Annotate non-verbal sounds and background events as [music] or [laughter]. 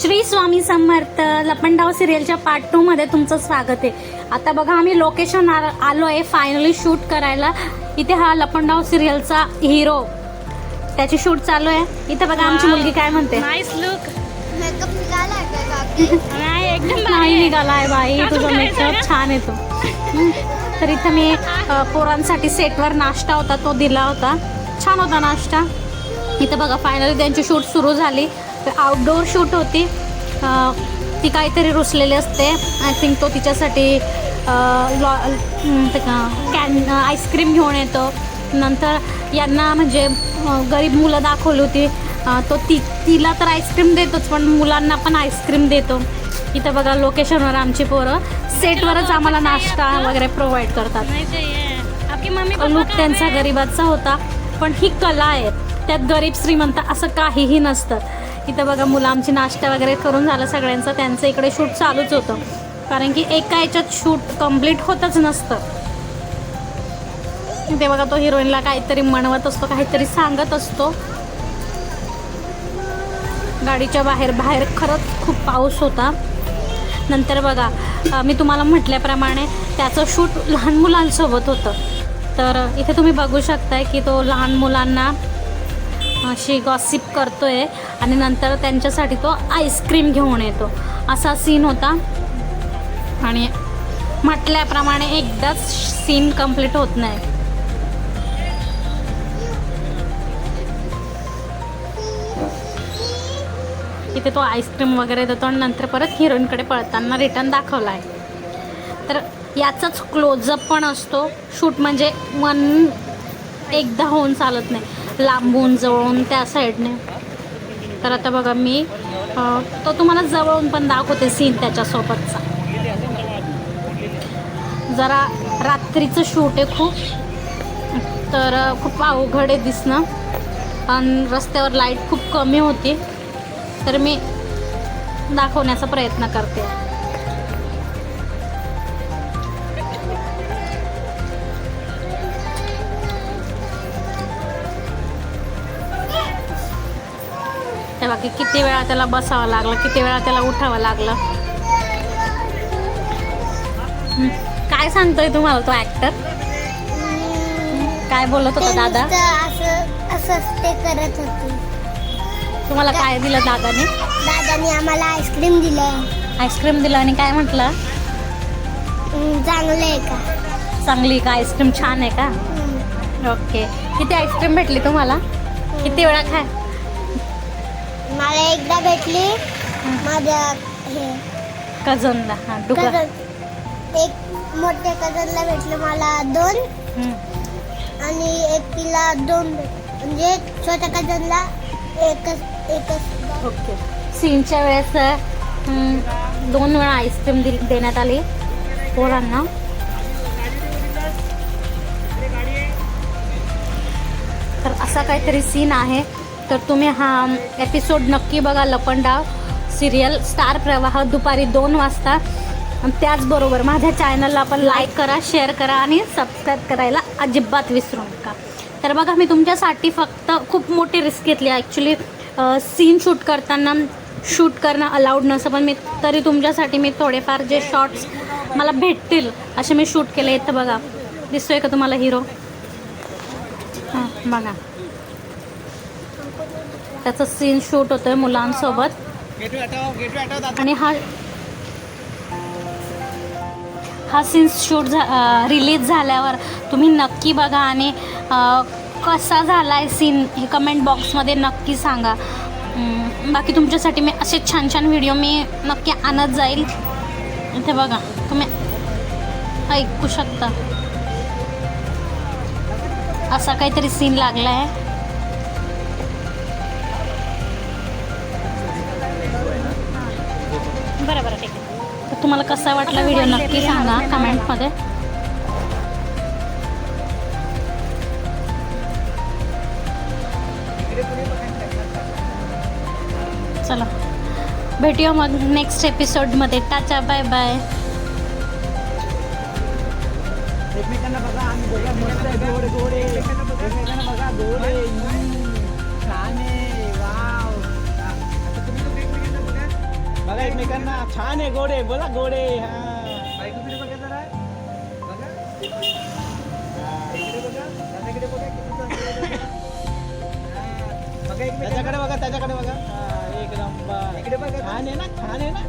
श्री स्वामी समर्थ लपंडाव सिरियलच्या part two मध्ये तुमचं स्वागत आहे. आता बघा आम्ही लोकेशन आलो आहे फायनली शूट करायला. इथे हा लपंडाव सिरियलचा हिरो त्याची शूट चालू आहे. इथे बघा आमची मुलगी काय म्हणते. नाईस लुक मेकअप निघालाय का काकी? [laughs] नाही एकदम नाही निघालाय बाई का तुझा मेकअप छान येतो. तर इथं मी पोरांसाठी सेटवर नाश्ता होता तो दिला होता. छान होता नाश्ता. इथं बघा फायनली त्यांची शूट सुरू झाली. आउटडोअर शूट होती. ती काहीतरी रुसलेली असते. आय थिंक तो तिच्यासाठी लॉ कॅन आईस्क्रीम घेऊन येतो. नंतर यांना म्हणजे गरीब मुलं दाखवली होती. तो ती तिला तर आईस्क्रीम देतोच पण मुलांना पण आईस्क्रीम देतो. इथं बघा लोकेशनवर आमची पोरं. सेटवरच आम्हाला नाश्ता वगैरे प्रोव्हाइड करतात. लुक त्यांचा? गरिबाचा होता. पण ही कला आहे. त्यात गरीब श्रीमंत असं काहीही नसतं. इथं बघा मुलं आमची नाश्ता वगैरे करून झालं सगळ्यांचं. त्यांचं इकडे शूट चालूच होतं. कारण की एका याच्यात शूट कंप्लीट होतच नसतं. ते बघा तो हिरोईनला काहीतरी म्हणवत असतो काहीतरी सांगत असतो. गाडीच्या बाहेर बाहेर खरंच खूप पाऊस होता. नंतर बघा मी तुम्हाला म्हटल्याप्रमाणे त्याचं शूट लहान मुलांसोबत होतं. तर इथे तुम्ही बघू शकताय की तो लहान मुलांना अशी गॉसिप करतोय आणि नंतर त्यांच्यासाठी तो आईस्क्रीम घेऊन येतो. असा सीन होता. आणि म्हटल्याप्रमाणे एकदाच सीन कंप्लीट होत नाही. इथे तो आईस्क्रीम वगैरे देतो आणि नंतर परत हिरोईनकडे पळताना रिटर्न दाखवला आहे तर याचाच क्लोजअप पण असतो. शूट म्हणजे मन एकदा होऊन चालत नाही. लांबून जवळून त्या साईडने. तर आता बघा मी तो तुम्हाला जवळून पण दाखवते सीन त्याच्यासोबतचा. जरा रात्रीचं शूट आहे खूप. तर खूप अवघड आहे दिसणं. आणि रस्त्यावर लाइट खूप कमी होती. तर मी दाखवण्याचा प्रयत्न करते. हे बाकी किती वेळा त्याला बसावं लागलं किती वेळा त्याला उठावं लागलं. काय सांगतोय तुम्हाला तो ऍक्टर काय बोलत होता दादा? असं ते करत होते. तुम्हाला काय दिलं दादाने? दादाने आम्हाला आईस्क्रीम दिलं. आईस्क्रीम दिलं आणि काय म्हटलं? चांगलं आहे का? चांगली का? आईस्क्रीम छान आहे का. ओके किती आईस्क्रीम भेटली तुम्हाला? किती वेळा खाय मला एकदा भेटली माझ्या हे कझनला हां डुकर. एक मोठ्या कझनला भेटलं मला दोन. हं. आणि एक तिला दोन भेट- म्हणजे छोट्या कझनला एकच एकच. ओके. सीनच्या वेळेस दोन वेळा आईस्क्रीम दिल देण्यात आली. पोरांना. तर असा काहीतरी सीन आहे. तर तुम्ही हा एपिसोड नक्की बघा लपंडाव सिरियल स्टार प्रवाह दुपारी दोन वाजता. त्याचबरोबर माझ्या चॅनलला पण लाईक करा शेअर करा आणि सबस्क्राईब करायला अजिबात विसरू नका. तर बघा मी तुमच्यासाठी फक्त खूप मोठी रिस्क घेतली. ॲक्च्युली सीन शूट करताना शूट करणं अलाउड नसं पण मी तरी तुमच्यासाठी मी थोडेफार जे शॉर्ट्स मला भेटतील असे मी शूट केले. इथं बघा दिसतोय का तुम्हाला हिरो हां बघा. त्याचं सीन शूट होतोय मुलांसोबत. आणि हा हा सीन शूट झा रिलीज झाल्यावर तुम्ही नक्की बघा आणि कसा झाला आहे सीन हे कमेंट बॉक्समध्ये नक्की सांगा. बाकी तुमच्यासाठी मी असे छान छान व्हिडिओ मी नक्की आणत जाईल. इथे बघा तुम्ही ऐकू शकता. असा काहीतरी सीन लागला आहे बरं बरं ठीक आहे. तर तुम्हाला कसा वाटला व्हिडिओ नक्की सांगा कमेंटमध्ये. चला. भेटूया मग नेक्स्ट एपिसोडमध्ये टाचा बाय बाय एकमेकांना बघा आम्ही बघा मस्त आहे गोडे गोडे एकमेकांना बघा गोडे एकमेकांना छान आहे गोडे बोला गोडे हा. बघा. त्याच्याकडे बघा त्याच्याकडे बघा. हा, एक नंबर. इकडे बघा. छान आहे ना छान आहे ना.